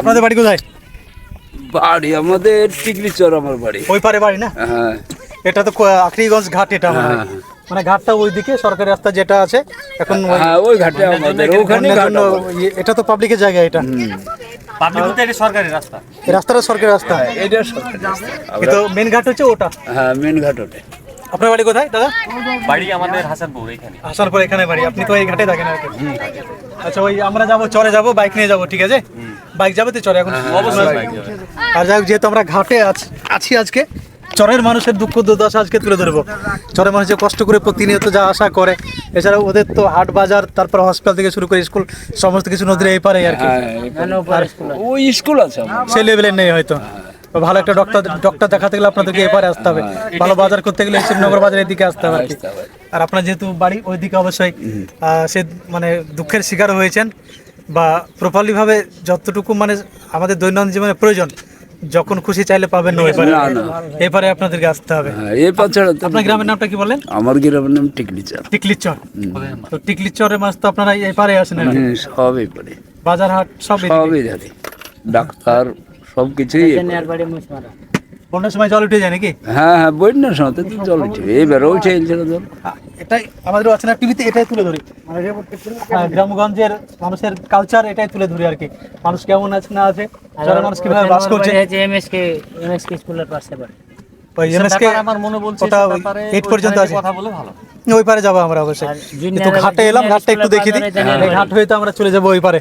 আপনাদের বাড়ি কোথায়? বাড়ি আমাদের টিকলি চর আমার বাড়ি। ওই পারে বাড়ি না? হ্যাঁ। এটা তো আখরিগঞ্জ ঘাট এটা মনে হয়। হ্যাঁ, মানে ঘাটটা ওইদিকে সরকারি রাস্তা যেটা আছে এখন ওই- হ্যাঁ ওই ঘাটে আমাদের। ওখানে ঘাট। ইয়ে- এটা তো পাবলিকের জায়গা এটা। পাবলিক বলতে এটা সরকারি রাস্তা। এই রাস্তাটা সরকারি রাস্তা। এটা সরকারি রাস্তা। কিন্তু মেন ঘাট হচ্ছে ওটা। হ্যাঁ মেন ঘাট ওটা। আপনার বাড়ি কোথায় দাদা? বাড়ি আমাদের হাসানপুর এখানে আসার পর এখানে বাড়ি। আপনি তো এই ঘাটে থাকেন আর কি। আচ্ছা ওই আমরা যাব চরে যাব বাইক নিয়ে যাব ঠিক আছে? বাইক যাবে তো চরে এখন অবশ্যই বাইক যাবে। আর যাই হোক, যেহেতু আমরা ঘাটে আছি আছি আজকে চরের মানুষের দুঃখ দুর্দশা আজকে তুলে ধরবো। চরের মানুষ যে কষ্ট করে প্রতিনিয়ত যা আশা করে এছাড়া ওদের তো হাট বাজার তারপর হসপিটাল থেকে শুরু করে স্কুল সমস্ত কিছু নদীর এই পারে আর কি। হ্যাঁ ওই স্কুল আছে সেই লেভেলের নেই হয়তো। ভালো একটা ডক্টর ডক্টর দেখাতে গেলে আপনাদেরকে এপারে আসতে হবে। ভালো বাজার করতে গেলে শিবনগর বাজারের দিকে আসতে হবে আর আপনার যেহেতু বাড়ি ওইদিকে অবশ্যই সে মানে দুঃখের শিকার হয়েছেন বা প্রপারলি ভাবে যতটুকু মানে আমাদের দৈনন্দিন জীবনে প্রয়োজন যখন খুশি চাইলে পাবেন না এপারে না। আপনাদেরকে আসতে হবে। হ্যাঁ এই পথ ছাড়া আপনার গ্রামের নামটা কি বলেন আমার গ্রামের নাম টিকলি চর টিকলিচর তো টিকলিচরের মাছ তো আপনারা এপারে আসেন। হুম, সবই পড়ে বাজার হাট সব সবই ডাক্তার সব কিছুই বন্যার সময় জল উঠে যায় নাকি? হ্যাঁ হ্যাঁ বন্যার সময় তো জল উঠবে এইবার উঠে এলছিল জল। এটাই আমাদের অচেনা টিভিতে এটাই তুলে ধরি। হ্যাঁ, গ্রামগঞ্জের মানুষের কালচার এটাই তুলে ধরি আর কি। মানুষ কেমন আছে না আছে মানুষ কীভাবে বাস করছে? এমএসকে এমএসকে স্কুলের পাশে বাড়ি। ওই এমএসকে আমার মনে বলছে ওটা এইট পর্যন্ত আছে। কথা বলে ভালো। ওই পারে যাব আমরা অবশ্যই। কিন্তু ঘাটে এলাম ঘাটটা একটু দেখি দিই। এই ঘাট হয়ে তো আমরা চলে যাব ওই পারে।